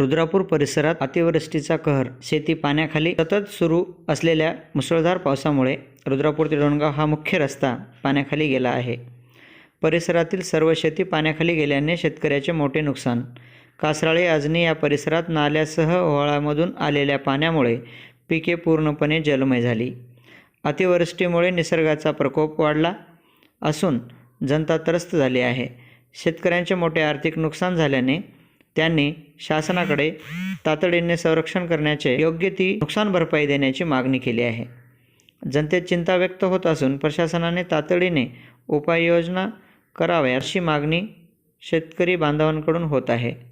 रुद्रापूर परिसरात अतिवृष्टीचा कहर. शेती पाण्याखाली सतत सुरू असलेल्या मुसळधार पावसामुळे रुद्रापूर ते डोणगाव हा मुख्य रस्ता पाण्याखाली गेला आहे. परिसरातील सर्व शेती पाण्याखाली गेल्याने शेतकऱ्याचे मोठे नुकसान. कासराळे आजनी या परिसरात नाल्यासह ओहाळामधून आलेल्या पाण्यामुळे पिके पूर्णपणे जलमय झाली. अतिवृष्टीमुळे निसर्गाचा प्रकोप वाढला असून जनता त्रस्त झाली आहे. शेतकऱ्यांचे मोठे आर्थिक नुकसान झाल्याने त्यांनी शासनाकडे तातडीने संरक्षण करण्याचे योग्य ती नुकसान भरपाई देण्याची मागणी केली आहे. जनतेत चिंता व्यक्त होत असून प्रशासनाने तातडीने उपाययोजना कराव्या अशी मागणी शेतकरी बांधवांकडून होत आहे.